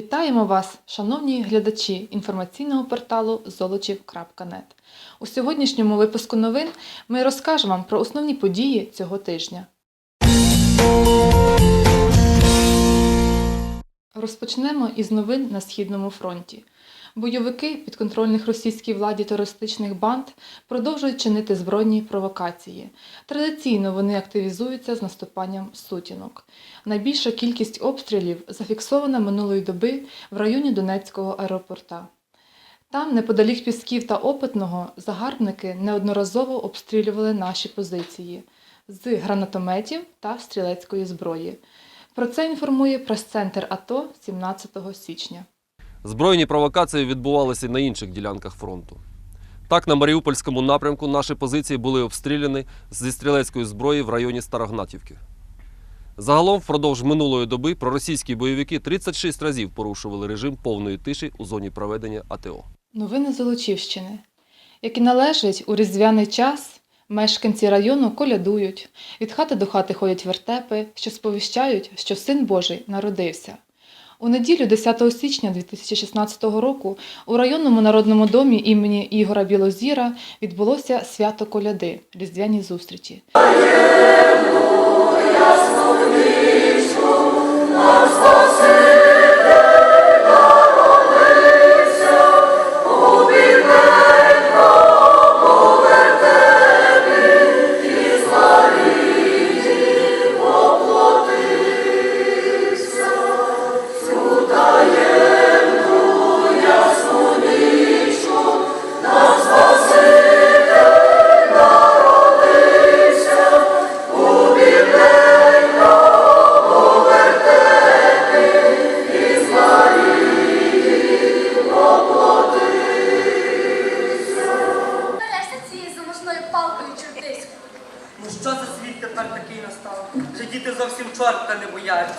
Вітаємо вас, шановні глядачі інформаційного порталу золочів.нет. У сьогоднішньому випуску новин ми розкажемо вам про основні події цього тижня. Розпочнемо із новин на Східному фронті. Бойовики підконтрольних російській владі терористичних банд продовжують чинити збройні провокації. Традиційно вони активізуються з наступанням сутінок. Найбільша кількість обстрілів зафіксована минулої доби в районі Донецького аеропорта. Там, неподалік Пісків та Опитного, загарбники неодноразово обстрілювали наші позиції з гранатометів та стрілецької зброї. Про це інформує прес-центр АТО 17 січня. Збройні провокації відбувалися на інших ділянках фронту. Так, на Маріупольському напрямку наші позиції були обстріляні зі стрілецької зброї в районі Старогнатівки. Загалом, впродовж минулої доби проросійські бойовики 36 разів порушували режим повної тиші у зоні проведення АТО. Новини Золочівщини. Як і належить у різдвяний час, мешканці району колядують, від хати до хати ходять вертепи, що сповіщають, що Син Божий народився. У неділю 10 січня 2016 року у районному народному домі імені Ігора Білозіра відбулося свято коляди різдвяні зустрічі. Берешся світ тепер такий настав? Що діти зовсім чорта не бояться.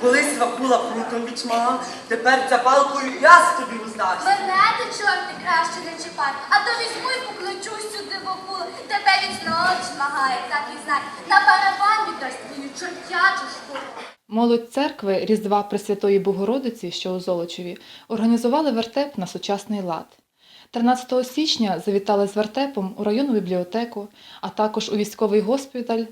Колись вакула прутом відшмагав, тепер ця палкою я з тобі уздався. Мене ти, чорти, краще не чіпай, а то візьму і покличу сюди вакулу. Тебе він знову шмагає, так і знай. На барабан віддасть твою чортячу шкуру. Молодь церкви Різдва Пресвятої Богородиці, що у Золочеві, організували вертеп на сучасний лад. 13 січня завітали з вертепом у районну бібліотеку, а також у військовий госпіталь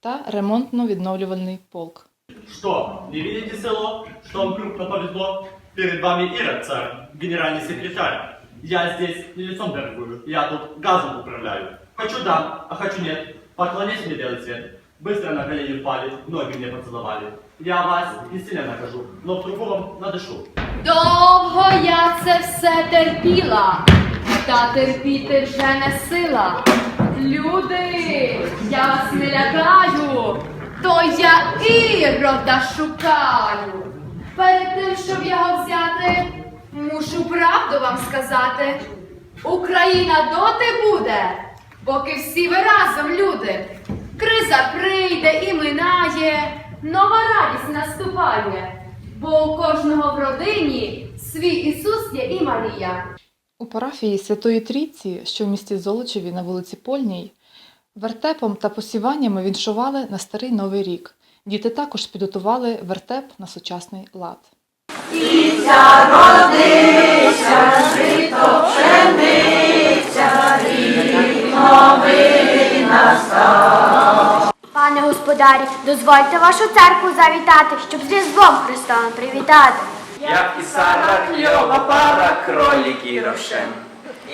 та ремонтно-відновлювальний полк. Что, не видите село? Что вам крупно повезло? Перед вами Ира, царь, генеральный секретарь. Я здесь не лицом торгую, я тут газом управляю. Хочу дам, а хочу нет. Поклонись мне, белый свет. Быстро на колени упали, ноги мне поцеловали. Я вас не сильно накажу, но в трубу вам надышу. Довго я це все терпіла, та терпіти вже не сила. Люди, я вас не лякаю, то я ірода шукаю. Перед тим, щоб його взяти, мушу правду вам сказати. Україна доти буде, поки всі ви разом люди. Криза прийде і минає, нова радість наступає, бо у кожного в родині свій Ісус є і Марія. У парафії Святої Трійці, що в місті Золочеві на вулиці Польній, вертепом та посіваннями віншували на старий новий рік. Діти також підготували вертеп на сучасний лад. Пане господарі, дозвольте вашу церкву завітати, щоб з Різдвом Христовим привітати. Я і Сара кльова пара, кролики рошен.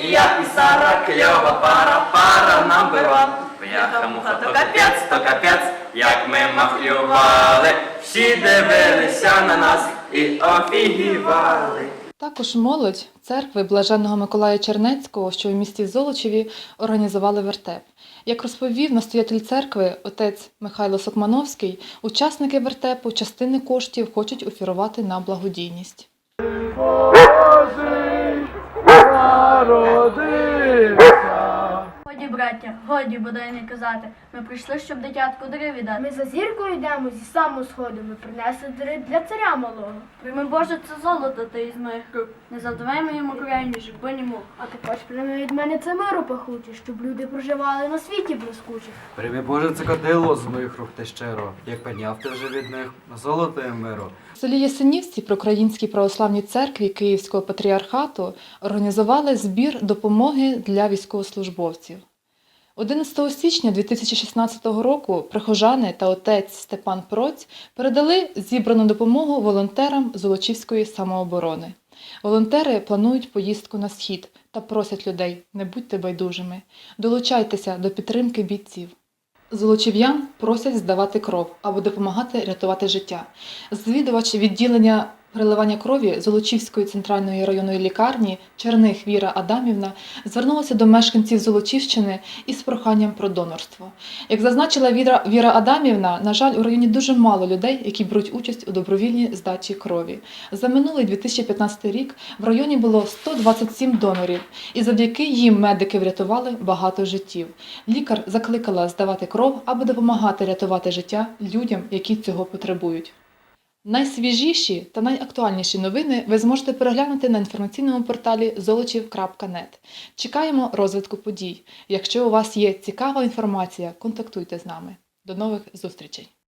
Я і Сара кльова пара, пара нам бива. Бляха муха, то капець, то капець, як ми махлювали, всі дивилися на нас і офігівали. Також молодь церкви Блаженного Миколая Чернецького, що в місті Золочеві, організували вертеп. Як розповів настоятель церкви отець Михайло Сокмановський, учасники вертепу частини коштів хочуть офірувати на благодійність. Б браття, годі бодай не казати. Ми прийшли, щоб дитятку дари віддати. Ми за зіркою йдемо зі самого сходу. Ми принесли дари для царя малого. Прийми Боже, це золото ти із моїх рук. Не завдавай моєму країні, щоб би не мог. А також прийми від мене це миру пахуче, щоб люди проживали на світі блискуче. Прийми Боже це кадило з моїх рук ти щиро, як підняв ти вже від них на золото і миру. В селі Ясенівці при Українській православній церкві Київського патріархату організували збір допомоги для військовослужбовців. 11 січня 2016 року прихожани та отець Степан Проць передали зібрану допомогу волонтерам Золочівської самооборони. Волонтери планують поїздку на схід та просять людей не будьте байдужими, долучайтеся до підтримки бійців. Золочів'ян просять здавати кров або допомагати рятувати життя. Звідувач відділення переливання крові Золочівської центральної районної лікарні Черних Віра Адамівна звернулася до мешканців Золочівщини із проханням про донорство. Як зазначила Віра, Віра Адамівна, на жаль, у районі дуже мало людей, які беруть участь у добровільній здачі крові. За минулий 2015 рік в районі було 127 донорів, і завдяки їм медики врятували багато життів. Лікар закликала здавати кров, аби допомагати рятувати життя людям, які цього потребують. Найсвіжіші та найактуальніші новини ви зможете переглянути на інформаційному порталі золочів.нет. Чекаємо розвитку подій. Якщо у вас є цікава інформація, контактуйте з нами. До нових зустрічей!